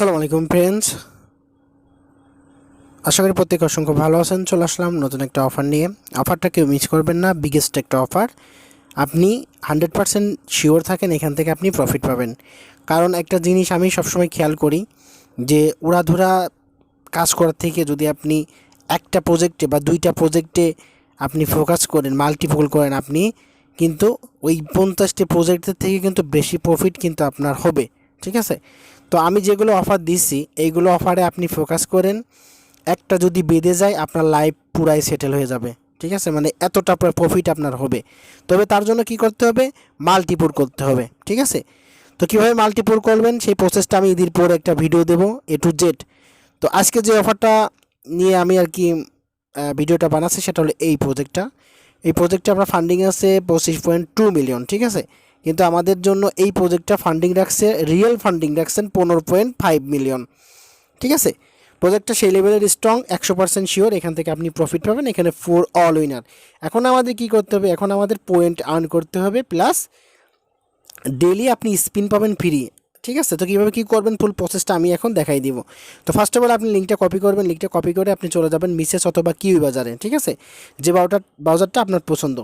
আসসালামু আলাইকুম ফ্রেন্ডস আশা করি প্রত্যেক অসংখ্য ভালো আছেন। চলে আসলাম নতুন একটা অফার নিয়ে। অফারটা কেউ মিস করবেন না বিগেস্ট একটা অফার আপনি হান্ড্রেড পারসেন্ট শিওর থাকেন, এখান থেকে আপনি প্রফিট পাবেন। কারণ একটা জিনিস আমি সবসময় খেয়াল করি, যে উড়াধুরা কাজ করার থেকে যদি আপনি একটা প্রজেক্টে বা দুইটা প্রজেক্টে আপনি ফোকাস করেন মাল্টিপল করেন আপনি, কিন্তু ওই পঞ্চাশটি প্রজেক্টের থেকে কিন্তু বেশি প্রফিট কিন্তু আপনার হবে। ঠিক আছে? তো আমি যেগুলো অফার দিচ্ছি এইগুলো অফারে আপনি ফোকাস করেন। একটা যদি বেঁধে যায়, আপনার লাইফ পুরাই সেটেল হয়ে যাবে। ঠিক আছে? মানে এতটা প্রফিট আপনার হবে। তবে তার জন্য কি করতে হবে? মাল্টিপুর করতে হবে। ঠিক আছে? তো কীভাবে মাল্টিপুর করবেন? সেই প্রসেসটা আমি ঈদের পর একটা ভিডিও দেবো এ টু জেড তো আজকে যে অফারটা নিয়ে আমি আর কি ভিডিওটা বানাচ্ছি, সেটা হলো এই প্রজেক্টটা এই প্রজেক্টটা আপনার ফান্ডিং আছে পঁচিশ পয়েন্ট টু মিলিয়ন ঠিক আছে? কিন্তু আমাদের জন্য এই প্রজেক্টটা ফান্ডিং রাখছে রিয়েল ফান্ডিং রাখছেন পনেরো পয়েন্ট ফাইভ মিলিয়ন ঠিক আছে? প্রজেক্টটা সেই লেভেলের স্ট্রং একশো পার্সেন্ট শিওর এখান থেকে আপনি প্রফিট পাবেন, এখানে ফোর অল উইনার এখন আমাদের কি করতে হবে? এখন আমাদের পয়েন্ট আর্ন করতে হবে প্লাস ডেলি আপনি স্পিন পাবেন ফ্রি ঠিক আছে? তো কীভাবে কী করবেন? ফুল প্রসেসটা আমি এখন দেখাই দিব। তো ফার্স্ট অফ অল আপনি লিঙ্কটা কপি করবেন। লিঙ্কটা কপি করে আপনি চলে যাবেন মিসেস অথবা কিউই বাজারে ঠিক আছে? যে বাউটার ব্রাউজারটা আপনার পছন্দ।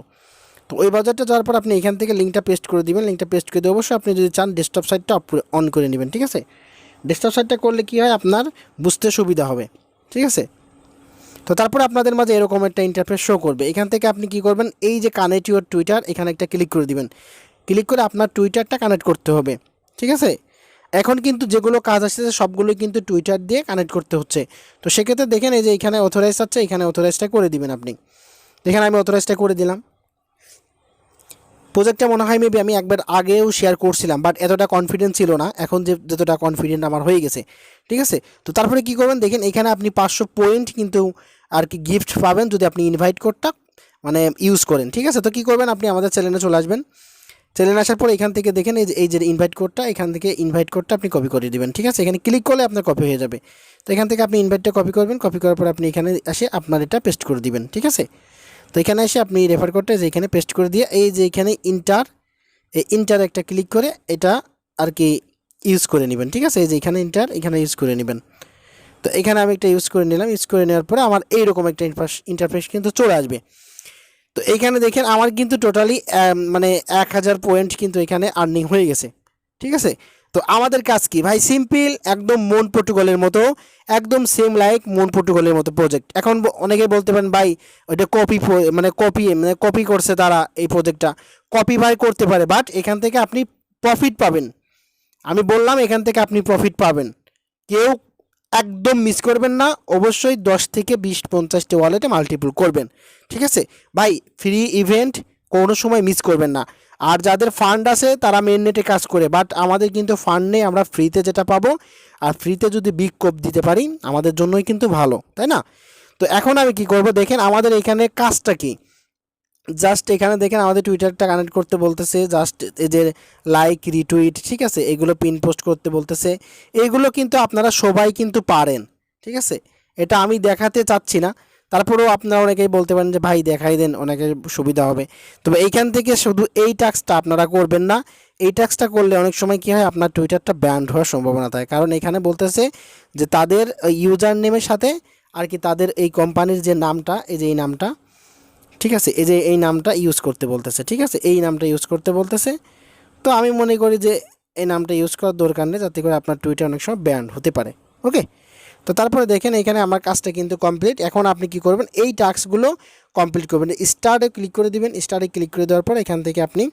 তো ওই বাজারটা যাওয়ার পর আপনি এখান থেকে লিঙ্কটা পেস্ট করে দিবেন লিঙ্কটা পেস্ট করে দিয়ে অবশ্যই আপনি যদি চান ডেস্কটপ সাইটটা অন করে নেবেন, ঠিক আছে? ডেস্কটপ সাইটটা করলে কী হয়? আপনার বুঝতে সুবিধা হবে, ঠিক আছে? তো তারপর আপনাদের মাঝে এরকম একটা ইন্টারফেস শো করবে। এখান থেকে আপনি কি করবেন? এই যে কানেক্ট ইউর টুইটার এখানে একটা ক্লিক করে দিবেন। ক্লিক করে আপনার টুইটারটা কানেক্ট করতে হবে, ঠিক আছে? এখন কিন্তু যেগুলো কাজ আসছে সবগুলোই কিন্তু টুইটার দিয়ে কানেক্ট করতে হচ্ছে। তো সেক্ষেত্রে দেখেন এই যে এখানে অথরাইজ আছে, এখানে অথরাইজটা করে দিবেন আপনি। এখানে আমি অথরাইজটা করে দিলাম। প্রজেক্টটা মনে হয় মেবি আমি একবার আগেও শেয়ার করছিলাম বাট এতটা কনফিডেন্স ছিল না। এখন যে যতটা কনফিডেন্ট আমার হয়ে গেছে, ঠিক আছে? তো তারপরে কি করবেন? দেখেন, এখানে আপনি পাঁচশো পয়েন্ট কিন্তু আর কি গিফট পাবেন যদি আপনি ইনভাইট কোডটা মানে ইউজ করেন, ঠিক আছে? তো কি করবেন? আপনি আমাদের চ্যানেলে চলে আসবেন। চ্যানেলে আসার পর এখান থেকে দেখেন, এই যে এই যে ইনভাইট কোডটা এখান থেকে ইনভাইট কোডটা আপনি কপি করে দেবেন, ঠিক আছে? এখানে ক্লিক করলে আপনার কপি হয়ে যাবে। তো এখান থেকে আপনি ইনভাইটটা কপি করবেন কপি করার পর আপনি এখানে এসে আপনার এটা পেস্ট করে দিবেন, ঠিক আছে? তো এখানে এসে আপনি রেফার কোডটা যে এখানে পেস্ট করে দিয়ে এই যে এখানে ইন্টার এই ইন্টার একটা ক্লিক করে এটা আর কি ইউজ করে নেবেন, ঠিক আছে? এই যে এখানে ইন্টার এখানে ইউজ করে নেবেন। তো এখানে আমি একটা ইউজ করে নিলাম ইউজ করে নেওয়ার পরে আমার এইরকম একটা ইন্টারফেস কিন্তু চলে আসবে। তো এইখানে দেখেন আমার কিন্তু টোটালি মানে এক হাজার পয়েন্ট কিন্তু এখানে আর্নিং হয়ে গেছে, ঠিক আছে? তো আমাদের কাজ কি? ভাই সিম্পল একদম মন প্রোটোকলের মতো, একদম সেম লাইক মন প্রোটোকলের মতো প্রজেক্ট এখন অনেকে বলতে পারেন, ভাই, ওইটা কপি মানে কপি মানে কপি করছে তারা এই প্রজেক্টটা কপি ভাই করতে পারে বাট এখান থেকে আপনি প্রফিট পাবেন। আমি বললাম, এখান থেকে আপনি প্রফিট পাবেন। কেউ একদম মিস করবেন না, অবশ্যই দশ থেকে বিশ, পঞ্চাশটি ওয়ালেটে মাল্টিপল করবেন। ঠিক আছে? ভাই ফ্রি ইভেন্ট কোনো সময় মিস করবেন না। আর যাদের ফান্ড আছে, তারা মেন নেটে কাজ করে। বাট আমাদের কিন্তু ফান্ড নেই, আমরা ফ্রিতে যেটা পাবো, আর ফ্রিতে যদি বিগ কোপ দিতে পারি, আমাদের জন্যই কিন্তু ভালো, তাই না? তো এখন আমি কি করব? দেখেন আমাদের এখানে কাজটা কি? জাস্ট এখানে দেখেন আমাদের টুইটারটা কানেক্ট করতে বলতেছে জাস্ট এই যে লাইক রিটুইট ঠিক আছে? এগুলো পিন পোস্ট করতে বলতেছে। এগুলো কিন্তু আপনারা সবাই কিন্তু পারেন, ঠিক আছে? এটা আমি দেখাতে চাচ্ছি না। তারপরেও আপনারা অনেকেই বলতে পারেন যে, ভাই, দেখাই দেন, অনেকের সুবিধা হবে। তবে এইখান থেকে শুধু এই টাস্কটা আপনারা করবেন না। এই টাস্কটা করলে অনেক সময় কী হয়, আপনার টুইটারটা ব্যান্ড হওয়ার সম্ভাবনা থাকে। কারণ এখানে বলতেছে যে, তাদের ইউজার নেমের সাথে আর কি তাদের এই কোম্পানির যে নামটা, এই যে এই নামটা, ঠিক আছে? এই যে এই নামটা ইউজ করতে বলতেছে, ঠিক আছে? এই নামটা ইউজ করতে বলতেছে। তো আমি মনে করি যে, এই নামটা ইউজ করার দরকার নেই, যাতে করে আপনার টুইটার অনেক সময় ব্যান্ড হতে পারে। ওকে তো তারপরে দেখেন এখানে আমার কাজটা কিন্তু কমপ্লিট এখন আপনি কি করবেন? এই টাস্কগুলো কমপ্লিট করবেন। স্টার্টে ক্লিক করে দিবেন। স্টার্টে ক্লিক করে দেওয়ার পর এখান থেকে আপনি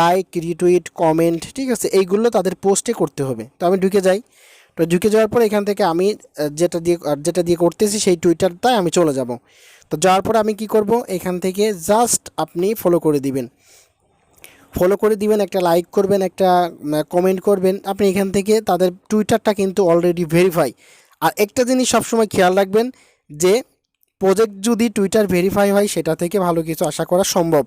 লাইক রিটুইট কমেন্ট ঠিক আছে? এইগুলো তাদের পোস্টে করতে হবে। তো আমি ঢুকে যাই। তো ঢুকে যাওয়ার পর এখান থেকে আমি যেটা দিয়ে যেটা দিয়ে করতেছি সেই টুইটারটায় আমি চলে যাব। তো যাওয়ার পর আমি কি করব? এখান থেকে জাস্ট আপনি ফলো করে দিবেন। ফলো করে দিবেন, একটা লাইক করবেন, একটা কমেন্ট করবেন। আপনি এখান থেকে তাদের টুইটারটা কিন্তু অলরেডি ভেরিফাই আর একটা জিনিস সবসময় খেয়াল রাখবেন যে প্রজেক্ট যদি টুইটার ভেরিফাই হয়, সেটা থেকে ভালো কিছু আশা করা সম্ভব।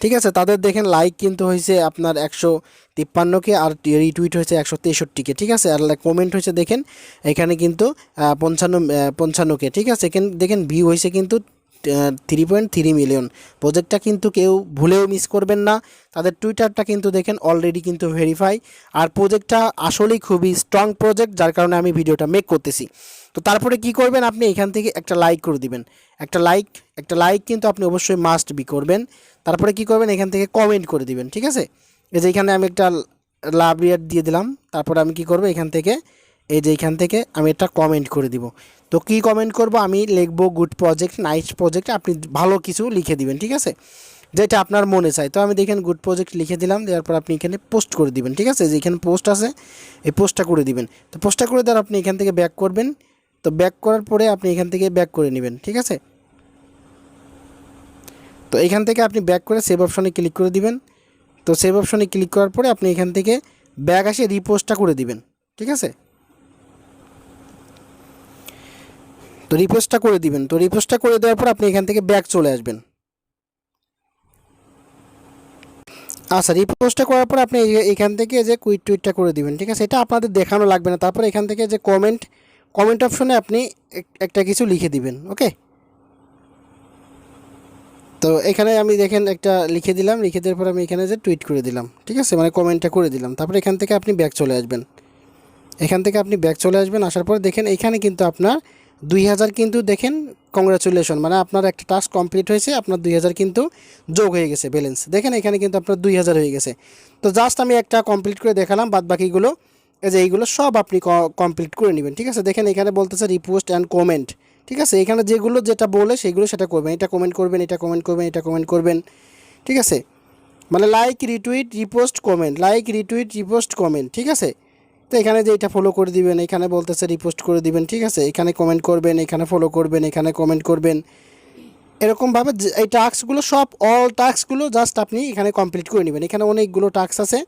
ঠিক আছে? তাদের দেখেন লাইক কিন্তু হয়েছে আপনার একশো তিপ্পান্নকে আর রিটুইট হয়েছে একশো তেষট্টিকে। ঠিক আছে? আর কমেন্ট হয়েছে দেখেন, এখানে কিন্তু পঞ্চান্ন পঞ্চান্নকে। ঠিক আছে? এখানে, দেখেন ভিউ হয়েছে কিন্তু থ্রি পয়েন্ট থ্রি মিলিয়ন। প্রজেক্টটা কিন্তু কেউ ভুলেও মিস করবেন না। তাদের টুইটারটা কিন্তু দেখেন অলরেডি কিন্তু ভেরিফাই আর প্রজেক্টটা আসলেই খুবই স্ট্রং প্রজেক্ট যার কারণে আমি ভিডিওটা মেক করতেছি। তো তারপরে কি করবেন আপনি? এখান থেকে একটা লাইক করে দিবেন। একটা লাইক একটা লাইক কিন্তু আপনি অবশ্যই মাস্ট বি করবেন। তারপরে কি করবেন? এখান থেকে কমেন্ট করে দিবেন, ঠিক আছে? এই যে এখানে আমি একটা লাভ রিয়ার দিয়ে দিলাম। তারপরে আমি কি করব? এখান থেকে এই যে এখান থেকে আমি এটা কমেন্ট করে দিব। তো কি কমেন্ট করব? আমি লিখব গুড প্রজেক্ট নাইস প্রজেক্ট আপনি ভালো কিছু লিখে দিবেন, ঠিক আছে? যেটা আপনার মনে চায়। তো আমি দেখেন গুড প্রজেক্ট লিখে দিলাম, দেওয়ার পর আপনি এখানে পোস্ট করে দিবেন, ঠিক আছে? যে এখানে পোস্ট আছে, এই পোস্টটা করে দিবেন। তো পোস্টটা করে দেওয়ার আপনি এখান থেকে ব্যাক করবেন। তো ব্যাক করার পরে আপনি এখান থেকে ব্যাক করে নেবেন, ঠিক আছে? তো এখান থেকে আপনি ব্যাক করে সেভ অপশনে ক্লিক করে দিবেন। তো সেভ অপশনে ক্লিক করার পরে আপনি এখান থেকে ব্যাক আসে রিপোস্টটা করে দিবেন, ঠিক আছে? তো রিপোস্টটা করে দিবেন। তো রিপোস্টটা করে দেওয়ার পর আপনি এখান থেকে ব্যাক চলে আসবেন। আচ্ছা রিপোস্টটা করার পর আপনি এখান থেকে যে কুইট টুইটটা করে দিবেন, ঠিক আছে? এটা আপনাদের দেখানো লাগবে না। তারপর এখান থেকে যে কমেন্ট কমেন্ট অপশনে আপনি এক- একটা কিছু লিখে দিবেন ওকে তো এখানে আমি দেখেন একটা লিখে দিলাম, লিখে দেওয়ার পর আমি এখানে যে টুইট করে দিলাম, ঠিক আছে? মানে কমেন্টটা করে দিলাম। তারপর এখান থেকে আপনি ব্যাক চলে আসবেন। এখান থেকে আপনি ব্যাক চলে আসবেন, আসার পর দেখেন এখানে কিন্তু আপনার দুই হাজার কিন্তু দেখেন কংগ্রাচুলেশন মানে আপনার একটা টাস্ক কমপ্লিট হয়েছে, আপনার দুই হাজার কিন্তু যোগ হয়ে গেছে ব্যালেন্স দেখেন এখানে কিন্তু আপনার দুই হাজার হয়ে গেছে। তো জাস্ট আমি একটা কমপ্লিট করে দেখালাম বাদ বাকিগুলো এই যে এইগুলো সব আপনি কমপ্লিট করে নেবেন, ঠিক আছে? দেখেন এখানে বলতেছে রিপোস্ট অ্যান্ড কমেন্ট ঠিক আছে? এখানে যেগুলো যেটা বলে সেগুলো সেটা করবেন, এটা কমেন্ট করবেন, এটা কমেন্ট করবেন, এটা কমেন্ট করবেন, ঠিক আছে? মানে like retweet repost comment like retweet repost comment ঠিক আছে? তো এখানে যে এটা ফলো করে দিবেন, এখানে বলতেছে রিপোস্ট করে দিবেন, ঠিক আছে? এখানে কমেন্ট করবেন, এখানে ফলো করবেন, এখানে কমেন্ট করবেন। এরকমভাবে এই টাস্কগুলো সব অল টাস্কগুলো জাস্ট আপনি এখানে কমপ্লিট করে নেবেন। এখানে অনেকগুলো টাস্ক আছে।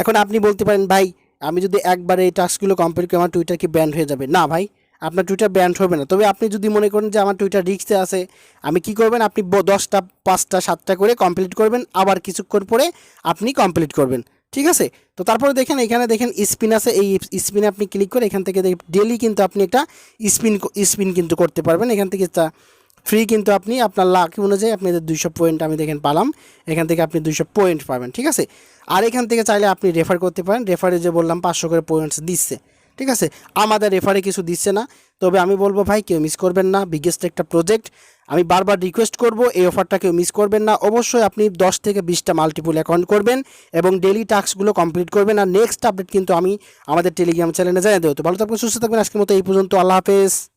এখন আপনি বলতে পারেন, ভাই, আমি যদি একবার এই টাস্কগুলো কমপ্লিট করি, আমার টুইটার কি ব্যান্ড হয়ে যাবে? না, ভাই, আপনার টুইটার ব্যান্ড হবে না। তবে আপনি যদি মনে করেন যে আমার টুইটার রিক্সে আছে, আমি কি করবেন? আপনি দশটা, পাঁচটা, সাতটা করে কমপ্লিট করবেন। আবার কিছুক্ষণ পরে আপনি কমপ্লিট করবেন। ঠিক আছে? তো তারপরে দেখেন, এখানে দেখেন স্পিন আছে, এই স্পিনে আপনি ক্লিক করে এখান থেকে ডেলি কিন্তু আপনি একটা স্পিন স্পিন কিন্তু করতে পারবেন। এখান থেকে তা ফ্রি কিন্তু আপনি আপনার লাখ অনুযায়ী আপনি দুইশো পয়েন্ট আমি দেখেন পালাম, এখান থেকে আপনি দুইশো পয়েন্ট পাবেন, ঠিক আছে? আর এখান থেকে চাইলে আপনি রেফার করতে পারেন। রেফারে যে বললাম, পাঁচশো করে পয়েন্টস দিচ্ছে। ঠিক আছে? আমাদের রেফারে কিছু দিচ্ছে না। তবে আমি বলব ভাই, কেউ মিস করবেন না। বিগেস্ট একটা প্রজেক্ট আমি বারবার রিকোয়েস্ট করব, এই অফারটা কেউ মিস করবেন না। অবশ্যই আপনি দশ থেকে বিশটা মাল্টিপুল অ্যাকাউন্ট করবেন এবং ডেলি টাস্কগুলো কমপ্লিট করবেন। আর নেক্সট আপডেট কিন্তু আমি আমাদের টেলিগ্রাম চ্যানেলে জানিয়ে দেবো। তো ভালো থাকবেন, সুস্থ থাকবেন। আজকের মতো এই পর্যন্ত। আল্লাহ হাফেজ।